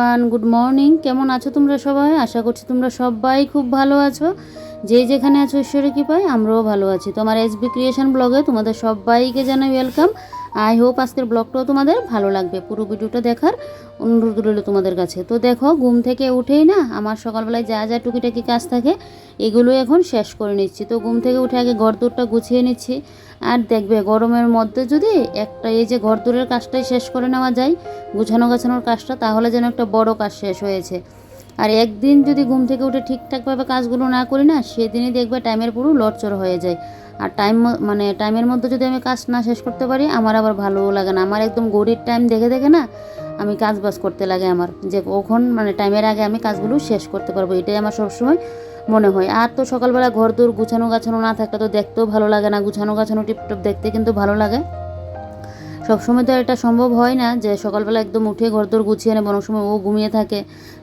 Everyone good morning কেমন আছো তোমরা সবাই? আশা করছি তোমরা সবাই খুব ভালো আছো। যে যেখানে আছো ঈশ্বরের কৃপায়, আমরাও ভালো আছি। তোমার এসবি ক্রিয়েশন ব্লগে তোমাদের সবাইকে জানাই ওয়েলকাম আই হোপ আজকের ব্লগটাও তোমাদের ভালো লাগবে। পুরো ভিডিওটা দেখার অনুরোধ রইল তোমাদের কাছে। তো দেখো, ঘুম থেকে উঠেই না আমার সকালবেলায় যা যা টুকিটাকি কাজ থাকে এগুলো এখন শেষ করে নিচ্ছি। তো ঘুম থেকে উঠে আগে ঘর দৌড়টা গুছিয়ে নিচ্ছি। আর দেখবে, গরমের মধ্যে যদি একটা এই যে ঘর দৌড়ের কাজটাই শেষ করে নেওয়া যায় গুছানো গাছানোর কাজটা, তাহলে যেন একটা বড় কাজ শেষ হয়েছে। আর একদিন যদি ঘুম থেকে উঠে ঠিকঠাকভাবে কাজগুলো না করি না, সেদিনই দেখবে টাইমের পুরো লড়চড় হয়ে যায়। আর টাইম মানে টাইমের মধ্যে যদি আমি কাজ না শেষ করতে পারি, আমার আবার ভালোও লাগে না। আমার একদম গড়ির টাইম দেখে দেখে না, আমি কাজ বাজ করতে লাগে আমার। যে কখন মানে টাইমের আগে আমি কাজগুলো শেষ করতে পারব, এটাই আমার সবসময় মনে হয়। আর তো সকালবেলা ঘর দূর গুছানো গাছানো না থাকলে তো দেখতেও ভালো লাগে না। গুছানো গাছানো টিপটপ দেখতে কিন্তু ভালো লাগে। সবসময় তো এটা সম্ভব হয় না যে সকালবেলা একদম উঠে ঘর দোর গুছিয়ে নেব। অনেক সময় ও ঘুমিয়ে থাকে,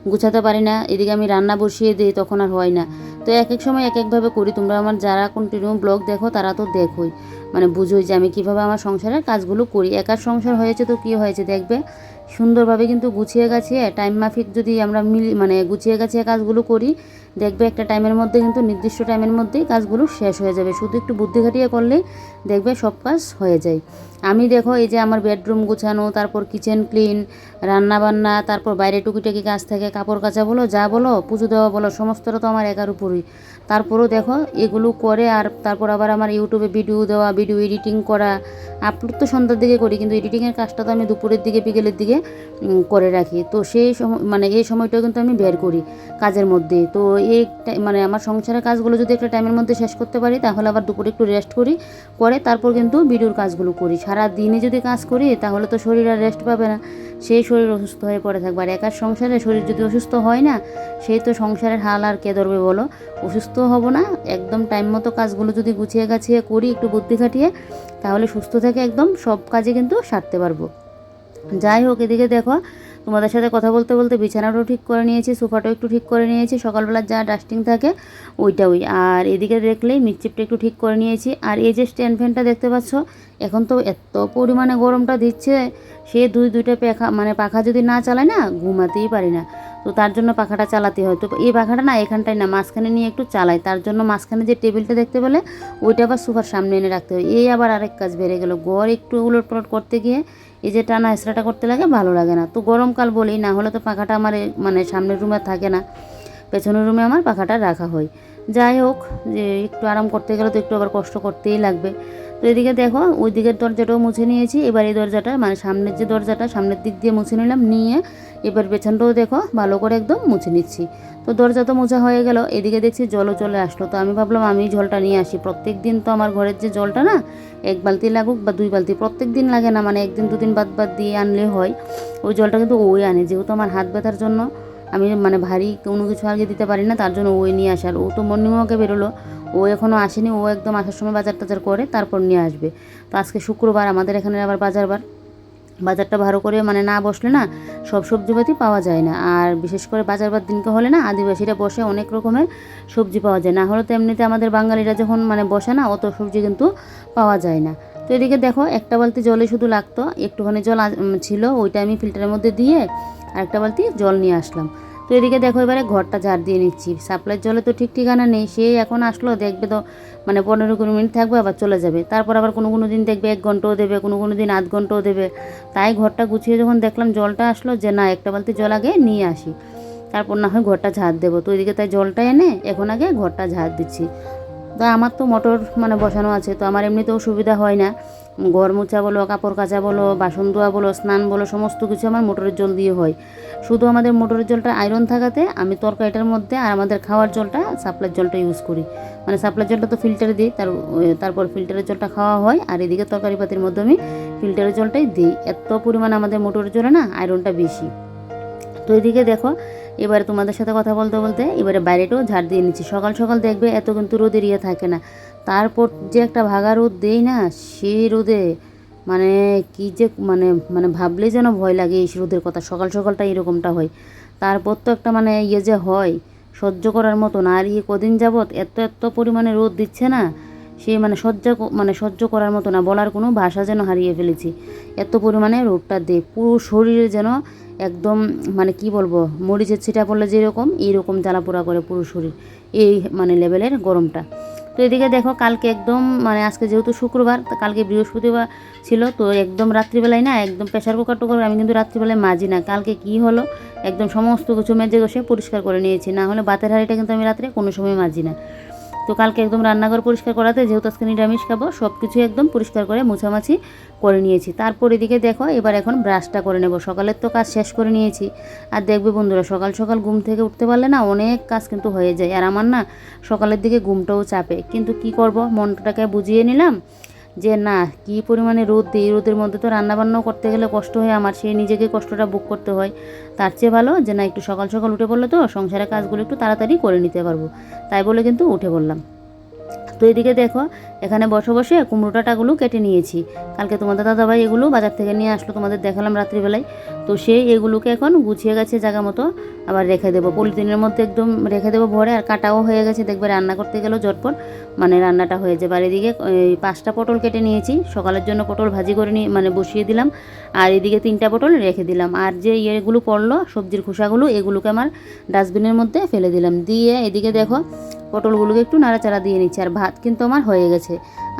গুছাতে পারি না। এদিকে আমি রান্না বসিয়ে দিই, তখন আর হয় না। তো এক এক সময় এক একভাবে করি। তোমরা আমার যারা কন্টিনিউ ব্লগ দেখো, তারা তো দেখোই। মানে বুঝোই যে আমি কীভাবে আমার সংসারের কাজগুলো করি। একার সংসার হয়েছে তো কী হয়েছে দেখবে? সুন্দরভাবে কিন্তু গুছিয়ে গাছিয়ে টাইম মাফিক যদি আমরা মিলি মানে গুছিয়ে গাছিয়ে কাজগুলো করি দেখবে একটা টাইমের মধ্যে কিন্তু নির্দিষ্ট টাইমের মধ্যেই কাজগুলো শেষ হয়ে যাবে। শুধু একটু বুদ্ধি খাটিয়ে করলেই দেখবে সব কাজ হয়ে যায়। আমি দেখো এই যে আমার বেডরুম গুছানো, তারপর কিচেন ক্লিন রান্না বান্না তারপর বাইরে টুকিটাকি কাজ থাকে, কাপড় কাচা বলো, যা বলো, পুজো দেওয়া বলো, সমস্তটা তো আমার একার উপরই। তারপরও দেখো এগুলো করে আর তারপর আবার আমার ইউটিউবে ভিডিও দেওয়া ভিডিও এডিটিং করা আপলোড তো সন্ধ্যার দিকে করি, কিন্তু এডিটিংয়ের কাজটা তো আমি দুপুরের দিকে, বিকেলের দিকে করে রাখি। তো সেই সময় মানে এই সময়টাও কিন্তু আমি বের করি কাজের মধ্যে। তো এই মানে আমার সংসারের কাজগুলো যদি একটা টাইমের মধ্যে শেষ করতে পারি, তাহলে আবার দুপুরে একটু রেস্ট করি। করে তারপর কিন্তু ভিডিওর কাজগুলো করি। সারা দিনে যদি কাজ করি, তাহলে তো শরীর আর রেস্ট পাবে না। সেই শরীর অসুস্থ হয়ে পড়ে থাকবে। আর একার সংসারে শরীর যদি অসুস্থ হয় না, সেই তো সংসারের হাল আর কে ধরবে বলো? অসুস্থ হব না। একদম টাইম মতো কাজগুলো যদি গুছিয়ে গাছিয়ে করি, একটু বুদ্ধি খাটিয়ে, তাহলে সুস্থ থেকে একদম সব কাজে কিন্তু সারতে পারব। যাই হোক, এদিকে দেখো তোমাদের সাথে কথা বলতে বলতে বিছানাটাও ঠিক করে নিয়েছি, সোফাটাও একটু ঠিক করে নিয়েছি, সকালবেলার যা ডাস্টিং থাকে ওইটা ওই আর এদিকে দেখলেই মিটচিপটা একটু ঠিক করে নিয়েছি। আর এই যে স্ট্যান্ড ফ্যানটা দেখতে পাচ্ছ, এখন তো এত পরিমাণে গরমটা দিচ্ছে, সে দুই দুইটা পাখা মানে পাখা যদি না চালায় না, ঘুমাতেই পারি না। তো তার জন্য পাখাটা চালাতে হয়। তো এই পাখাটা না এখানটায় না, মাঝখানে নিয়ে একটু চালাই। তার জন্য মাঝখানে যে টেবিলটা দেখতে পেলে, ওইটা আবার সোফার সামনে এনে রাখতে হয়। এই আবার আরেক কাজ বেড়ে গেল। গড় একটু উলট পালট করতে গিয়ে, এই যে টানা এসরাটা করতে লাগে, ভালো লাগে না। তো গরমকাল বলি না হলে তো পাখাটা আমার মানে সামনের রুমে থাকে না। পেছনের রুমে আমার পাখাটা রাখা হয়। যাই হোক, যে একটু আরাম করতে গেলে তো একটু আবার কষ্ট করতেই লাগবে। তো এদিকে দেখো ওই দিকের দরজাটাও মুছে নিয়েছি। এবার এই দরজাটা মানে সামনের যে দরজাটা, সামনের দিক দিয়ে মুছে নিলাম, নিয়ে এবার পেছনটাও দেখো, ভালো করে একদম মুছে নিচ্ছি। তো দরজা তো মোছা হয়ে গেল, এদিকে দেখছি জলও চলে আসলো। তো আমি ভাবলাম, আমি জলটা নিয়ে আসি। প্রত্যেক দিন তো আমার ঘরের যে জলটা না, এক বালতি লাগুক বা দুই বালতি, প্রত্যেক দিন লাগে না মানে একদিন দুদিন বাদ বাদ দিয়ে আনলে হয়। ওই জলটা কিন্তু ওই আনে, যেহেতু আমার হাত ব্যথার জন্য। আমি মানে ভারী কোনো কিছু আগে দিতে পারি না, তার জন্য ওই নিয়ে আসার ও তো মর্নিং ওয়াকে বেরোলো। ও এখনও আসেনি, ও একদম আসার সময় বাজার টাজার করে তারপর নিয়ে আসবে। তো আজকে শুক্রবার আমাদের এখানে আবার বাজার বার। বাজারটা ভালো করে মানে না বসলে না সব সবজিপাতি পাওয়া যায় না। আর বিশেষ করে বাজার বার দিনকে হলে না আদিবাসীরা বসে অনেক রকমের সবজি পাওয়া যায় না। হলে তো এমনিতে আমাদের বাঙালিরা যখন মানে বসে না অত সবজি কিন্তু পাওয়া যায় না। তো এদিকে দেখো একটা বালতি জলে শুধু লাগতো, একটুখানি জল ছিল, ওইটা আমি ফিল্টারের মধ্যে দিয়ে আর একটা বালতি জল নিয়ে আসলাম। তো এদিকে দেখো, এবারে ঘরটা ঝাড় দিয়ে নিচ্ছি। সাপ্লাইয়ের জলে তো ঠিক ঠিকানা নেই, সে এখন আসলো, দেখবে তো মানে পনেরো কুড়ি মিনিট থাকবে, আবার চলে যাবে। তারপর আবার কোনো কোনো দিন দেখবে এক ঘন্টাও দেবে, কোনো কোনো দিন আধ ঘন্টাও দেবে। তাই ঘরটা গুছিয়ে যখন দেখলাম জলটা আসলো, যে না, একটা বালতি জল আগে নিয়ে আসি। তারপর না হয় ঘরটা ঝাড় দেবো। তো ওইদিকে তাই জলটা এনে এখন আগে ঘরটা ঝাড় দিচ্ছি। তো আমার তো মোটর মানে বসানো আছে, তো আমার এমনিতেও সুবিধা হয় না। ঘর মোছা বলো, কাপড় কাচা বলো, বাসন ধোয়া বলো, স্নান বলো, সমস্ত কিছু আমার মোটরের জল দিয়ে হয়। শুধু আমাদের মোটরের জলটা আয়রন থাকাতে আমি তরকারিটার মধ্যে আর আমাদের খাওয়ার জলটা সাপ্লাইয়ের জলটা ইউজ করি। মানে সাপ্লাইয়ের জলটা তো ফিল্টারে দিই, তার, তারপর ফিল্টারের জলটা খাওয়া হয় আর এদিকে তরকারি পাতির মধ্যে আমি ফিল্টারের জলটাই দিই। এত পরিমাণ আমাদের মোটরের জলে না আয়রনটা বেশি। তো এদিকে দেখো, এবারে তোমাদের সাথে কথা বলতে বলতে এবারে বাইরেটাও ঝাড় দিয়ে নিচ্ছি। সকাল সকাল দেখবে এত কিন্তু রোদের ইয়ে থাকে না। তারপর যে একটা ভাগা রোদ দেই না, সেই রোদে মানে কি যে মানে মানে ভাবলেই যেন ভয় লাগে এই রোদের কথা। সকাল সকালটা এরকমটা হয়। তারপর তো একটা মানে ইয়ে যে হয়, সহ্য করার মতো না আর ইয়ে কদিন যাবৎ এত এত পরিমাণে রোদ দিচ্ছে না সে মানে সহ্য মানে সহ্য করার মতো না, বলার কোনো ভাষা যেন হারিয়ে ফেলেছি। এত পরিমাণে রোদটা দে পুরো শরীরে যেন একদম মানে কি বলব, মরিচের ছিটা পড়লে যেরকম, এইরকম জ্বালাপোড়া করে পুরো শরীর। এই মানে লেভেলের গরমটা। তো এদিকে দেখো, কালকে একদম মানে আজকে যেহেতু শুক্রবার, তো কালকে বৃহস্পতিবার ছিল, তো একদম রাত্রিবেলায় না, একদম প্রেশার কুকার টুকার আমি কিন্তু রাত্রিবেলায় মাজি না। কালকে কি হলো, একদম সমস্ত কিছু মেজে বসে পরিষ্কার করে নিয়েছি। না হলে বাতের হাড়িটা কিন্তু আমি রাত্রে কোনো সময় মাজি না। তো কালকে একদম রান্নাঘর পরিষ্কার করাতে যেহেতু আজকে নিরামিষ খাব সব কিছু একদম পরিষ্কার করে মোছামাছি করে নিয়েছি। তারপর এদিকে দেখো, এবার এখন ব্রাশটা করে নেব। সকালের তো কাজ শেষ করে নিয়েছি। আর দেখবে বন্ধুরা, সকাল সকাল ঘুম থেকে উঠতে পারলে না অনেক কাজ কিন্তু হয়ে যায়। আর আমার না সকালের দিকে ঘুমটাও চাপে। কিন্তু কি করব? মনটাকে বুঝিয়ে নিলাম। যে না, কি পরিমাণে রোদ দিই? এই রোদের মধ্যে তো রান্নাবান্নাও করতে গেলে কষ্ট হয়। আমার সেই নিজেকে কষ্টটা বুক করতে হয়। তার চেয়ে ভালো যে না, একটু সকাল সকাল উঠে পড়লে তো সংসারের কাজগুলো একটু তাড়াতাড়ি করে নিতে পারব। তাই বলে কিন্তু উঠে পড়লাম। তো এদিকে দেখো, এখানে বসে বসে কুমড়োটাটাগুলো কেটে নিয়েছি। কালকে তোমাদের দাদাভাই এগুলো বাজার থেকে নিয়ে আসলো, তোমাদের দেখালাম রাত্রিবেলায়। তো সেই এগুলোকে এখন গুছিয়ে গেছে জায়গা মতো আবার রেখে দেবো। পলিথিনের মধ্যে একদম রেখে দেবো ভরে, আর কাটাও হয়ে গেছে। দেখবে রান্না করতে গেলেও ঝটপট মানে রান্নাটা হয়ে যাবে আর এদিকে পাঁচটা পটল কেটে নিয়েছি। সকালের জন্য পটল ভাজি করে নিয়ে মানে বসিয়ে দিলাম। আর এদিকে তিনটা পটল রেখে দিলাম। আর যে ইয়েগুলো পড়ল, সবজির খোসাগুলো, এগুলোকে আমার ডাস্টবিনের মধ্যে ফেলে দিলাম। দিয়ে এদিকে দেখো পটলগুলোকে একটু নাড়াচাড়া দিয়ে নিচ্ছে, আর ভাত কিন্তু আমার হয়ে গেছে।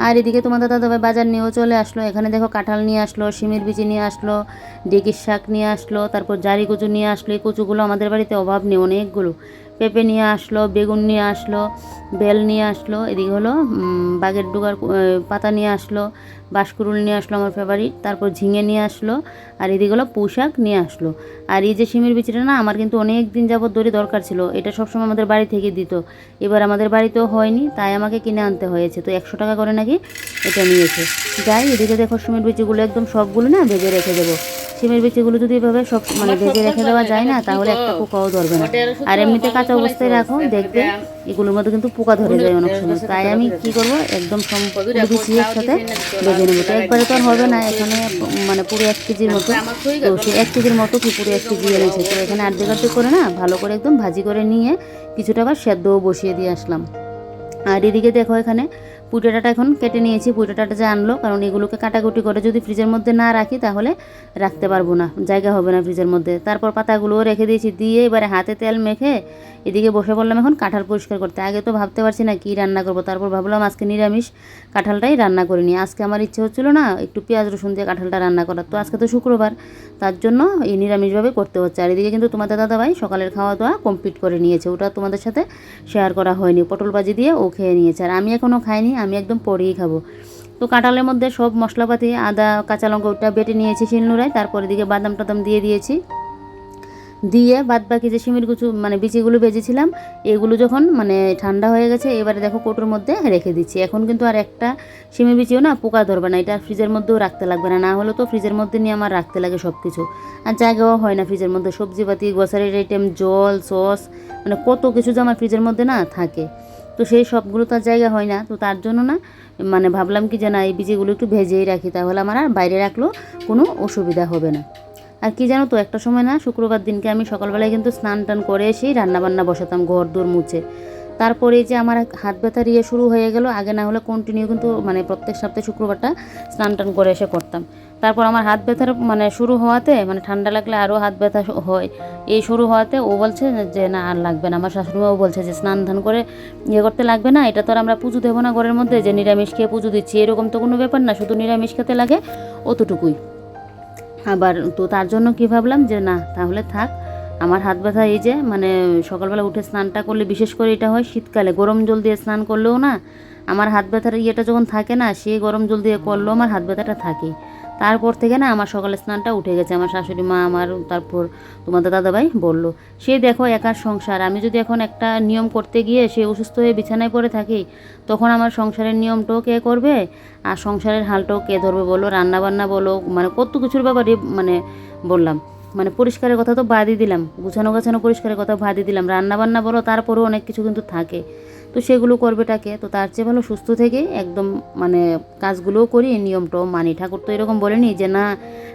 আর এদিকে তোমাদের দাদাভাই বাজার নিয়েও চলে আসলো। এখানে দেখো কাঁঠাল নিয়ে আসলো, শিমের বিচি নিয়ে আসলো, ডেকির শাক নিয়ে আসলো, তারপর জারি কচু নিয়ে আসলো। এই কচুগুলো আমাদের বাড়িতে অভাব নেই, অনেকগুলো। পেঁপে নিয়ে আসলো, বেগুন নিয়ে আসলো, বেল নিয়ে আসলো, এদিকে হলো বাগের ডুগার পাতা নিয়ে আসলো, বাঁশকুরুল নিয়ে আসলো আমার ফেভারিট তারপর ঝিঙে নিয়ে আসলো, আর এদিকে হলো পোশাক নিয়ে আসলো। আর এই যে শিমের বিচিটা না, আমার কিন্তু অনেক দিন যাবত ধরে দরকার ছিল, এটা সবসময় আমাদের বাড়ি থেকে দিত। এবার আমাদের বাড়িতেও হয়নি, তাই আমাকে কিনে আনতে হয়েছে, তো একশো টাকা করে নাকি এটা নিয়েছে। যাই, এদিকে দেখো শিমের বিচিগুলো একদম সবগুলো না ভেজে রেখে দেবো। শিমের বিচিগুলো যদি এভাবে সব মানে ভেজে রেখে দেওয়া যায় না, তাহলে একটা পোকাও ধরবে না। আর এমনিতে কাঁচা অবস্থায় রাখো দেখবে এগুলোর মধ্যে কিন্তু পোকা ধরে যায় অনেক সময়। তাই আমি কি করব, একদম সম্পূর্ণ একসাথে ভেজে নেব। তো একবারে তো আর হবে না, এখানে মানে পুরো এক কেজির মতো। তো সেই এক কেজির মতো কি পুরো এক কেজি এনেছে। তো এখানে আর্ধেক আর্ধেক করে না, ভালো করে একদম ভাজি করে নিয়ে কিছুটা আবার সেদ্ধও বসিয়ে দিয়ে আসলাম। আর এদিকে দেখো এখানে পুটেটাটা এখন কেটে নিয়েছি, পুটেটাটা যে আনলো, কারণ এগুলোকে কাটাকুটি করে যদি ফ্রিজের মধ্যে না রাখি তাহলে রাখতে পারব না, জায়গা হবে না ফ্রিজের মধ্যে। তারপর পাতাগুলোও রেখে দিয়েছি, দিয়ে এবারে হাতে তেল মেখে এদিকে বসে পড়লাম এখন কাঁঠাল পরিষ্কার করতে। আগে তো ভাবতে পারছি না কী রান্না করব, তারপর ভাবলাম আজকে নিরামিষ কাঁঠালটাই রান্না করে নিই। আজকে আমার ইচ্ছে হচ্ছিল না একটু পেঁয়াজ রসুন দিয়ে কাঁঠালটা রান্না করার, তো আজকে তো শুক্রবার তার জন্য এই নিরামিষভাবে করতে হচ্ছে। আর এদিকে কিন্তু তোমাদের দাদাভাই সকালের খাওয়া দাওয়া কমপ্লিট করে নিয়েছে। ওটা তোমাদের সাথে শেয়ার করা হয়নি। পটল বাজি দিয়ে ও খেয়ে নিয়েছে। আর আমি এখনও খাইনি, আমি একদম পরেই খাব। তো কাঁঠালের মধ্যে সব মশলাপাতি, আদা, কাঁচা লঙ্কা, ওটা বেটে নিয়েছি শিলনুরায় তারপরে দিকে বাদাম টাদাম দিয়ে দিয়েছি। দিয়ে বাদ বাকি যে শিমের কুচু মানে বিচিগুলো ভেজেছিলাম, এগুলো যখন মানে ঠান্ডা হয়ে গেছে, এবারে দেখো কোটোর মধ্যে রেখে দিচ্ছি। এখন কিন্তু আর একটা শিমের বিচিও না পোকা ধরবে না, এটা ফ্রিজের মধ্যেও রাখতে লাগবে না না হলে তো ফ্রিজের মধ্যে নিয়ে আমার রাখতে লাগে সব কিছু আর জায়গাও হয় না ফ্রিজের মধ্যে, সবজিপাতি গ্রসারির আইটেম জল সস মানে কত কিছু যে আমার ফ্রিজের মধ্যে না থাকে। তো সেই সবগুলো তো আর জায়গা হয় না, তো তার জন্য না মানে ভাবলাম কি যে না এই বীজগুলো একটু ভেজেই রাখি, তাহলে আমার আর বাইরে রাখলেও কোনো অসুবিধা হবে না। আর কি জানো তো, একটা সময় না শুক্রবার দিনকে আমি সকালবেলায় কিন্তু স্নান টান করে এসেই রান্নাবান্না বসাতাম, ঘর দোর মুছে। তারপরে যে আমার হাত ব্যথার ইয়ে শুরু হয়ে গেল, আগে না হলে কন্টিনিউ কিন্তু মানে প্রত্যেক সপ্তাহে শুক্রবারটা স্নান টান করে এসে করতাম। তারপর আমার হাত ব্যথার মানে শুরু হওয়াতে মানে ঠান্ডা লাগলে আরও হাত ব্যথা হয়। এই শুরু হওয়াতে ও বলছে যে, না, আর লাগবে না। আমার শাশুড়িমাও বলছে যে, স্নান ধান করে ইয়ে করতে লাগবে না, এটা তো আর আমরা পুজো দেবো না ঘরের মধ্যে, যে নিরামিষ খেয়ে পুজো দিচ্ছি। এরকম তো কোনো ব্যাপার না, শুধু নিরামিষ খেতে লাগে, অতটুকুই। আবার তো তার জন্য কি ভাবলাম যে না, তাহলে থাক। আমার হাত ব্যথা এই যে মানে সকালবেলা উঠে স্নানটা করলে, বিশেষ করে এটা হয় শীতকালে, গরম জল দিয়ে স্নান করলেও না, আমার হাত ব্যথার ইয়েটা যখন থাকে না সে গরম জল দিয়ে করলেও আমার হাত ব্যথাটা থাকে। তারপর থেকে না আমার সকালে স্নানটা উঠে গেছে। আমার শাশুড়ি মা, আমার তারপর তোমাদের দাদাভাই বলল, সে দেখো একার সংসার। আমি যদি এখন একটা নিয়ম করতে গিয়ে সে অসুস্থ হয়ে বিছানায় পড়ে থাকি, তখন আমার সংসারের নিয়মটাও কে করবে? আর সংসারের হালটাও কে ধরবে বলো? রান্নাবান্না বলো? মানে কত কিছুর ব্যাপারে মানে বললাম। মানে পরিষ্কারের কথা তো বাদই দিলাম। গুছানো গাছানো পরিষ্কারের কথা বাদই দিলাম। রান্নাবান্না বলো, তারপরেও অনেক কিছু কিন্তু থাকে। তো সেগুলো করবে টাকে তো তার চেয়ে ভালো সুস্থ থেকে একদম মানে কাজগুলোও করি নিয়মটাও মানি। ঠাকুর তো এরকম বলেনি যে, না,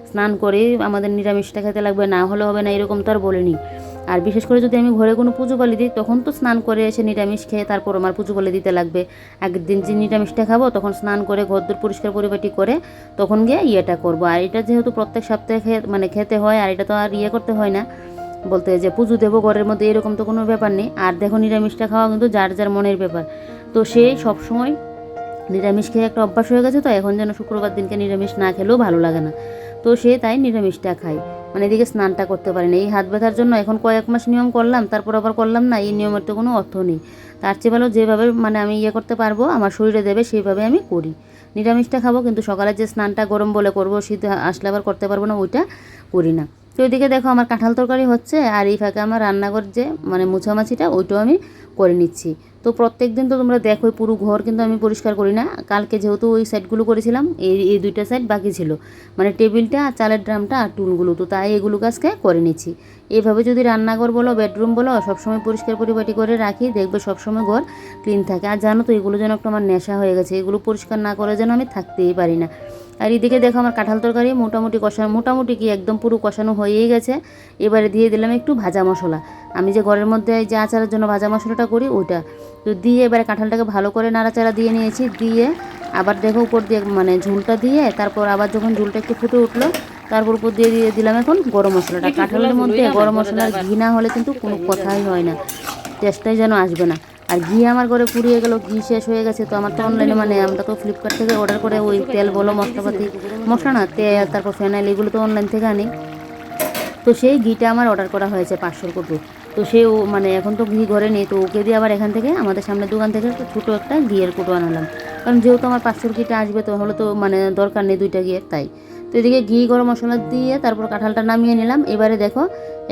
স্নান করে আমাদের নিরামিষটা খেতে লাগবে, না হলে হবে না, এরকম তো আর বলেনি। আর বিশেষ করে যদি আমি ঘরে কোনো পুজো পালি দিই, তখন তো স্নান করে এসে নিরামিষ খেয়ে তারপর আমার পুজো পালি দিতে লাগবে। আগের দিন যে নিরামিষটা খাব, তখন স্নান করে ঘরদোর পরিষ্কার পরিপাটি করে তখন গিয়ে ইয়েটা করব। আর এটা যেহেতু প্রত্যেক সপ্তাহে মানে খেতে হয়, আর এটা তো আর ইয়ে করতে হয় না বলতে যে পুজো দেবো ঘরের মধ্যে, এরকম তো কোনো ব্যাপার নেই। আর দেখো নিরামিষটা খাওয়া কিন্তু যার যার মনের ব্যাপার। তো সে সবসময় নিরামিষ খেয়ে একটা অভ্যাস হয়ে গেছে তো, এখন যেন শুক্রবার দিনকে নিরামিষ না খেলেও ভালো লাগে না। তো সে তাই নিরামিষটা খায়। মানে এদিকে স্নানটা করতে পারি না। এই হাত ব্যথার জন্য এখন কয়েক মাস নিয়ম করলাম, তারপর আবার করলাম না। এই নিয়মের তো কোনো অর্থ নেই। তার চেয়ে ভালো যেভাবে মানে আমি ইয়ে করতে পারব, আমার শরীরে দেবে সেইভাবে আমি করি। নিরামিষটা খাব, কিন্তু সকালে যে স্নানটা গরম বলে করব, শীত আসলে আবার করতে পারব না, ওইটা করি না। তো ওইদিকে দেখো আমার কাঁঠাল তরকারি হচ্ছে, আর এই ফাঁকে আমার রান্নাঘর যে মানে মুছামাছিটা, ওইটাও আমি করে নিচ্ছি। তো প্রত্যেক দিন তো তোমরা দেখো পুরো ঘর কিন্তু আমি পরিষ্কার করি না। কালকে যেহেতু ওই সাইডগুলো করেছিলাম, এই এই দুইটা সাইড বাকি ছিল। মানে টেবিলটা আর চালের ড্রামটা আর টুলগুলো, তো তাই এগুলো কাজকে করে নিচ্ছি। এভাবে যদি রান্নাঘর বলো, বেডরুম বলো, সবসময় পরিষ্কার পরিপাটি করে রাখি, দেখবে সবসময় ঘর ক্লিন থাকে। আর জানো তো, এগুলো যেন একটু আমার নেশা হয়ে গেছে, এগুলো পরিষ্কার না করে যেন আমি থাকতেই পারি না। আর এদিকে দেখো আমার কাঁঠাল তরকারি মোটামুটি কষানো মোটামুটি কি একদম পুরো কষানো হয়েই গেছে। এবারে দিয়ে দিলাম একটু ভাজা মশলা। আমি যে ঘরের মধ্যে যে আচারের জন্য ভাজা মশলাটা করি ওইটা। তো দিয়ে এবারে কাঁঠালটাকে ভালো করে নাড়াচাড়া দিয়ে নিয়েছি। দিয়ে আবার দেখো উপর দিয়ে মানে ঝুলটা দিয়ে তারপর আবার যখন ঝুলটা একটু ফুটে উঠল তারপর উপর দিয়ে দিয়ে দিলাম এখন গরম মশলাটা। কাঁঠালের মধ্যে গরম মশলার ঘি না হলে কিন্তু কোনো কথাই হয় না। টেস্টটাই যেন আসবে না। আর ঘি আমার ঘরে পুড়িয়ে গেল, ঘি শেষ হয়ে গেছে, তো আমার তো অনলাইনে মানে আমরা তো ফ্লিপকার্ট থেকে অর্ডার করে ওই তেল বলো, মশলাপাতি, মশলা না তেল তারপর ফেনাইল এগুলো তো অনলাইন থেকে আনি। তো সেই ঘিটা আমার অর্ডার করা হয়েছে পাঁচশোর কুটু তো সে ও মানে এখন তো ঘি ঘরে নেই, তো ওকে দিয়ে আবার এখান থেকে আমাদের সামনে দোকান থেকে ছোটো একটা ঘিয়ের কুটো আনালাম। কারণ যেহেতু আমার পাঁচশোর ঘিটা আসবে, তো হলে তো মানে দরকার নেই দুইটা ঘিয়ের, তাই। তো এদিকে ঘি, গরম মশলা দিয়ে তারপর কাঁঠালটা নামিয়ে নিলাম। এবারে দেখো,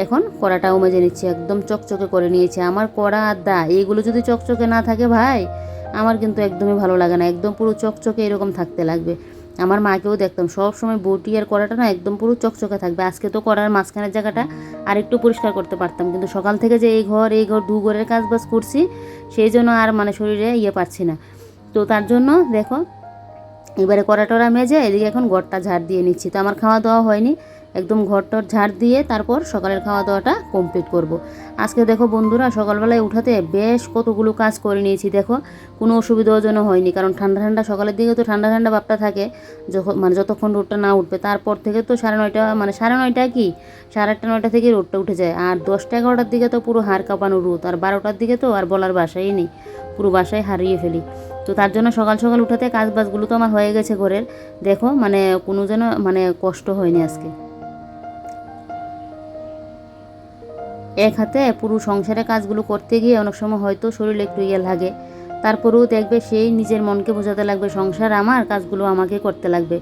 এখন কড়াটাও মেজে নিচ্ছি, একদম চকচকে করে নিয়েছে। আমার কড়া আর দা এইগুলো যদি চকচকে না থাকে ভাই, আমার কিন্তু একদমই ভালো লাগে না। একদম পুরো চকচকে এরকম থাকতে লাগবে। আমার মাকেও দেখতাম সব সময় বটি আর কড়াটা না একদম পুরো চকচকে থাকবে। আজকে তো কড়ার মাঝখানের জায়গাটা আর একটু পরিষ্কার করতে পারতাম, কিন্তু সকাল থেকে যে এই ঘর এই ঘর দু ঘরের কাজ বাজ করছি, সেই জন্য আর মানে শরীরে ইয়ে পাচ্ছি না। তো তার জন্য দেখো এবারে কড়া টড়া মেজে এদিকে এখন ঘরটা ঝাড় দিয়ে নিচ্ছি। তো আমার খাওয়া দাওয়া হয়নি। একদম ঘরটর ঝাড় দিয়ে তারপর সকালের খাওয়া দাওয়াটা কমপ্লিট করব। আজকে দেখো বন্ধুরা, সকালবেলায় উঠাতে বেশ কতগুলো কাজ করে নিয়েছি। দেখো, কোনো অসুবিধাও যেন হয়নি, কারণ ঠান্ডা ঠান্ডা, সকালের দিকে তো ঠান্ডা ঠান্ডা ভাবটা থাকে। যখন মানে যতক্ষণ রোডটা না উঠবে, তারপর থেকে তো সাড়ে নয়টা মানে সাড়ে নয়টা কি? সাড়ে আটটা, নয়টা থেকে রোডটা উঠে যায়। আর দশটা, এগারোটার দিকে তো পুরো হাড় কাঁপানো রোদ, আর বারোটার দিকে তো আর বলার বাসাই নেই। পুরো বাসায় হারিয়ে ফেলি। তো তার জন্য সকাল সকাল উঠাতে কাজ বাজগুলো তো আমার হয়ে গেছে ঘরের। দেখো মানে কোনো যেন মানে কষ্ট হয়নি আজকে। এক হাতে পুরো সংসারের কাজগুলো করতে গিয়ে অনেক সময় হয়তো শরীর একটু ইয়ে লাগে। তারপরেও দেখবে সেই নিজের মনকে বোঝাতে লাগবে, সংসার আমার, কাজগুলো আমাকে করতে লাগবে।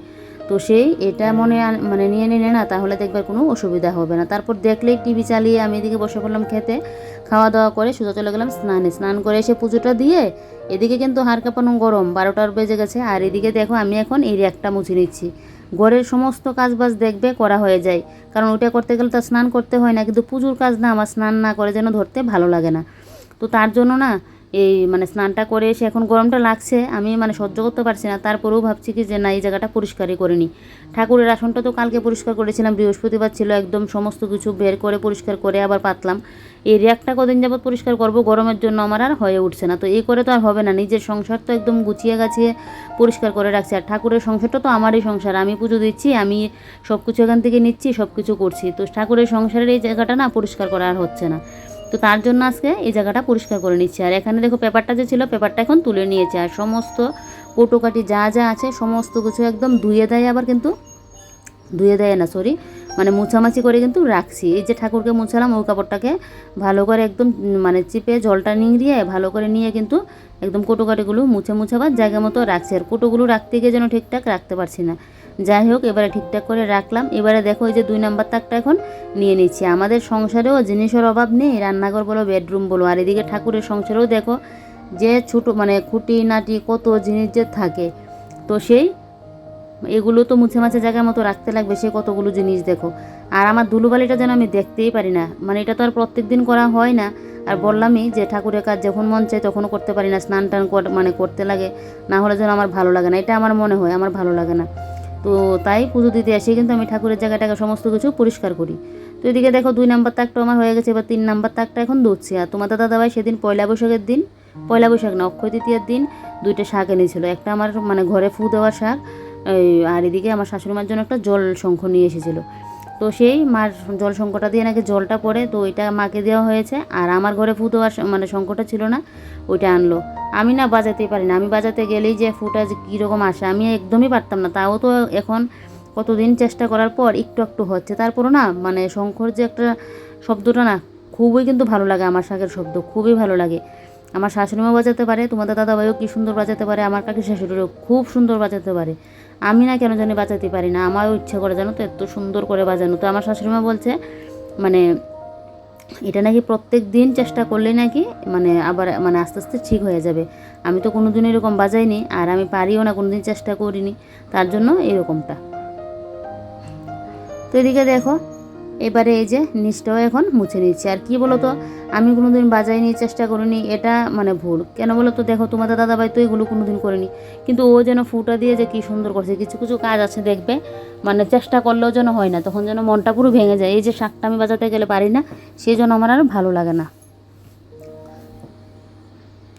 তো সেই এটা মনে মানে নিয়ে নিলে না, তাহলে দেখবে কোনো অসুবিধা হবে না। তারপর দেখলেই টিভি চালিয়ে আমি এদিকে বসে পড়লাম খেতে খাওয়া দাওয়া করে সোজা চলে গেলাম স্নানে। স্নান করে এসে পুজোটা দিয়ে এদিকে কিন্তু হাড় কাঁপানো গরম, বারোটার বেজে গেছে। আর এদিকে দেখো আমি এখন এই একটা মুছে নিচ্ছি। ঘরের সমস্ত কাজ বাজ দেখবে করা হয়ে যায়। কারণ ওটা করতে গেলে তো স্নান করতে হয় না, কিন্তু পুজোর কাজ না, আমার স্নান না করে যেন ধরতে ভালো লাগে না। তো তার জন্য না এই মানে স্নানটা করে এসে এখন গরমটা লাগছে, আমি মানে সহ্য করতে পারছি না। তারপরেও ভাবছি কি যে না, এই জায়গাটা পরিষ্কারই করে নিই। ঠাকুরের আসনটা তো কালকে পরিষ্কার করেছিলাম, বৃহস্পতিবার ছিল একদম সমস্ত কিছু বের করে পরিষ্কার করে আবার পাতলাম। এই র্যাকটা কদিন যাবৎ পরিষ্কার করব, গরমের জন্য আমার আর হয়ে উঠছে না। তো এই করে তো আর হবে না, নিজের সংসার তো একদম গুছিয়ে গাছিয়ে পরিষ্কার করে রাখছি। আর ঠাকুরের সংসারটা তো আমারই সংসার, আমি পুজো দিচ্ছি, আমি সব কিছু এখান থেকে নিচ্ছি সব কিছু করছি। তো ঠাকুরের সংসারের এই জায়গাটা না পরিষ্কার করা আর হচ্ছে না। তো তার জন্য আজকে এই জায়গাটা পরিষ্কার করে নিচ্ছি। আর এখানে দেখো পেপারটা যে ছিল, পেপারটা এখন তুলে নিয়েছে। আর সমস্ত কোটোকাটি যা যা আছে, সমস্ত কিছু একদম ধুয়ে দেয় আবার কিন্তু, ধুয়ে দেয় না সরি মানে মুছামাছি করে কিন্তু রাখছি। এই যে ঠাকুরকে মুছালাম ওই কাপড়টাকে ভালো করে একদম মানে চিপে জলটা নিংড়িয়ে ভালো করে নিয়ে কিন্তু একদম কোটোকাটিগুলো মুছে মুছে আবার জায়গা মতো রাখছি। আর কোটোগুলো রাখতে গিয়ে যেন ঠিকঠাক রাখতে পারছি না। যাই হোক, এবারে ঠিকঠাক করে রাখলাম। এবারে দেখো এই যে দুই নাম্বার তাকটা এখন নিয়ে নিচ্ছি। আমাদের সংসারেও জিনিসের অভাব নেই, রান্নাঘর বলো বেডরুম বলো। আর এদিকে ঠাকুরের সংসারেও দেখো যে ছোটো মানে খুঁটি নাটি কত জিনিস যে থাকে। তো সেই এগুলো তো মুছে মাছে জায়গার মতো রাখতে লাগবে, সে কতগুলো জিনিস দেখো। আর আমার দুলুবালিটা যেন আমি দেখতেই পারি না। মানে এটা তো আর প্রত্যেক দিন করা হয় না। আর বললামই যে ঠাকুরের কাজ যখন মন চায় তখনও করতে পারি না স্নান টান মানে করতে লাগে। না হলে যেন আমার ভালো লাগে না। এটা আমার মনে হয়, আমার ভালো লাগে না। তো তাই পুজো দিতে আসি, কিন্তু আমি ঠাকুরের জায়গাটাকে সমস্ত কিছু পরিষ্কার করি। তো এদিকে দেখো দুই নাম্বার তাকটা আমার হয়ে গেছে, এবার তিন নাম্বার তাকটা এখন ধরছি। আর তোমাদের দাদাভাই সেদিন পয়লা বৈশাখের দিন, পয়লা বৈশাখ না, অক্ষয় তৃতীয়ার দিন দুইটা শাক এনেছিল। একটা আমার মানে ঘরে ফু দেওয়া শাক আর এদিকে আমার শাশুড়ি মার জন্য একটা জল শঙ্খ নিয়ে এসেছিল। তো সেই মার জল শঙ্কটা দিয়ে নাকি জলটা পড়ে, তো ওইটা মাকে দেওয়া হয়েছে। আর আমার ঘরে ফু দেওয়ার স- মানে শঙ্কটা ছিল না, ওইটা আনলো। আমি না বাজাতেই পারি না। আমি বাজাতে গেলেই যে ফুটা যে কীরকম আসে, আমি একদমই পারতাম না। তাও তো এখন কতদিন চেষ্টা করার পর একটু একটু হচ্ছে। তারপরও না মানে শঙ্কর যে একটা শব্দটা না, খুবই কিন্তু ভালো লাগে আমার শাকের শব্দ, খুবই ভালো লাগে। আমার শাশুড়িমাও বাজাতে পারে, তোমাদের দাদাভাইও কি সুন্দর বাজাতে পারে, আমার কাকি শাশুড়িও খুব সুন্দর বাজাতে পারে। আমি না কেন জানি বাজাতে পারি না? আমারও ইচ্ছে করে, জানো তো, এত সুন্দর করে বাজানো। তো আমার শাশুড়িমা বলছে মানে এটা নাকি প্রত্যেক দিন চেষ্টা করলে নাকি মানে আবার মানে আস্তে আস্তে ঠিক হয়ে যাবে। আমি তো কোনো দিন এরকম বাজাইনি, আর আমি পারিও না কোনো দিন চেষ্টা করিনি। তার জন্য এরকমটা। তো এদিকে দেখো এবারে এই যে নিচটাও এখন মুছে নিচ্ছি আর কি বলো তো আমি কোনোদিন বাজাইনি চেষ্টা করিনি, এটা মানে ভুল। কেন বলো তো দেখো, তোমাদের দাদাভাই তো এগুলো কোনোদিন করেনি। কিন্তু ও যেন ফুটা দিয়ে যে কী সুন্দর করছে, কিছু কিছু কাজ আছে দেখবে। মানে চেষ্টা করলেও যেন হয় না, তখন যেন মনটা পুরো ভেঙে যায়। এই যে শাকটা আমি বাজাতে গেলে পারি না সেই জন্য আমার আর ভালো লাগে না।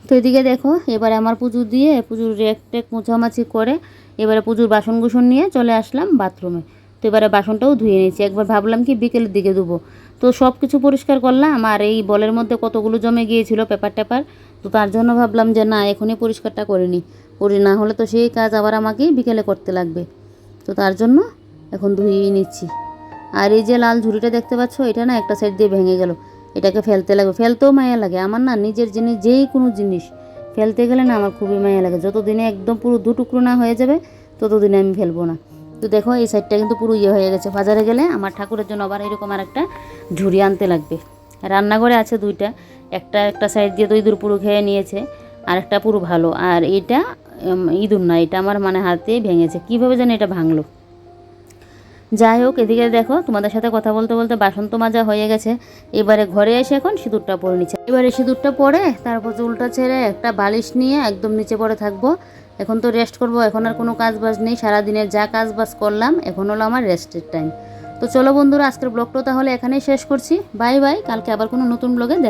তো এদিকে দেখো, এবারে আমার পুজো দিয়ে পুজোর রেক টেক মোছামাছি করে, এবারে পুজোর বাসন কুসন নিয়ে চলে আসলাম বাথরুমে। তো এবারে বাসনটাও ধুয়ে নিয়েছি। একবার ভাবলাম কি বিকেলের দিকে ধুবো। তো সব কিছু পরিষ্কার করলাম, আর এই বলের মধ্যে কতগুলো জমে গিয়েছিল পেপার টেপার, তো তার জন্য ভাবলাম যে না, এখনই পরিষ্কারটা করে নিই। করি, না হলে তো সেই কাজ আবার আমাকেই বিকেলে করতে লাগবে। তো তার জন্য এখন ধুয়েই নিচ্ছি। আর এই যে লাল ঝুড়িটা দেখতে পাচ্ছ, এটা না একটা সাইড দিয়ে ভেঙে গেল। এটাকে ফেলতে লাগবে। ফেলতেও মায়া লাগে। আমার না নিজের জিনিস, যেই কোনো জিনিস ফেলতে গেলে না আমার খুবই মায়া লাগে। যতদিনে একদম পুরো দু টুকরো না হয়ে যাবে, ততদিনে আমি ফেলব না। তো দেখো, এই সাইডটা কিন্তু পুরো ইয়ে হয়ে গেছে। বাজারে গেলে আমার ঠাকুরের জন্য আবার এরকম আর একটা ঝুড়ি আনতে লাগবে। রান্নাঘরে আছে দুইটা, একটা একটা সাইড দিয়ে ইঁদুর পুরো খেয়ে নিয়েছে, আর একটা পুরো ভালো। আর এটা ইঁদুর না, এটা আমার মানে হাতে ভেঙেছে। কীভাবে যেন এটা ভাঙলো। যাই হোক, এদিকে দেখো, তোমাদের সাথে কথা বলতে বলতে বাসন তো মাজা হয়ে গেছে। এবারে ঘরে এসে এখন সিঁদুরটা পরে নিচ্ছে। এবারে সিঁদুরটা পরে তারপর চুলটা ছেড়ে একটা বালিশ নিয়ে একদম নিচে পড়ে থাকব। এখন তো রেস্ট করব, এখন আর কোনো কাজ বাজ নেই, সারাদিনের যা কাজ বাজ করলাম, এখন হলো আমার রেস্টের টাইম তো চলো বন্ধুরা, আজকের ব্লগটা তাহলে এখানেই শেষ করছি। বাই বাই, কালকে আবার কোনো নতুন ব্লগে দেখ